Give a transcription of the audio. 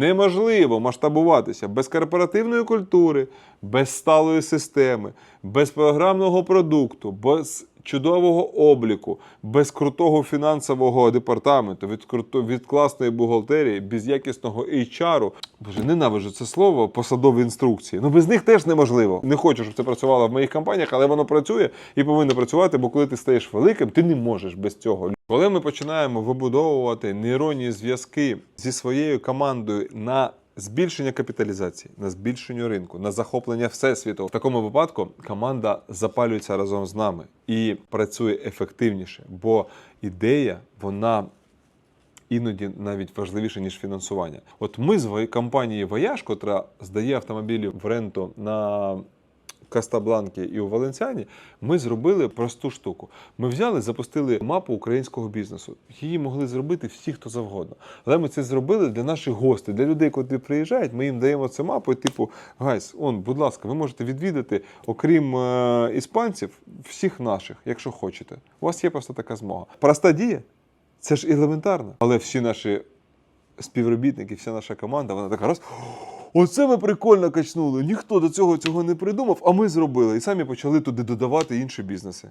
Неможливо масштабуватися без корпоративної культури, без сталої системи, без програмного продукту, без чудового обліку, без крутого фінансового департаменту, від, круто, від класної бухгалтерії, без якісного HR. Боже, ненавиджу це слово, посадові інструкції. Ну без них теж неможливо. Не хочу, щоб це працювало в моїх компаніях, але воно працює і повинно працювати, бо коли ти стаєш великим, ти не можеш без цього. Коли ми починаємо вибудовувати нейронні зв'язки зі своєю командою на збільшення капіталізації, на збільшення ринку, на захоплення всесвіту, в такому випадку команда запалюється разом з нами і працює ефективніше, бо ідея вона іноді навіть важливіше, ніж фінансування. От ми з компанії Вояж, котра здає автомобілі в ренту на Кастабланкі і у Валенціані, ми зробили просту штуку. Ми взяли, запустили мапу українського бізнесу. Її могли зробити всі, хто завгодно. Але ми це зробили для наших гостей, для людей, котрі приїжджають. Ми їм даємо цю мапу, і типу, гайс, он, будь ласка, ви можете відвідати, окрім е, іспанців, всіх наших, якщо хочете. У вас є просто така змога. Проста дія. Це ж елементарно. Але всі наші співробітники, вся наша команда, вона така раз. Оце ми прикольно качнули. Ніхто до цього цього не придумав, а ми зробили. І самі почали туди додавати інші бізнеси.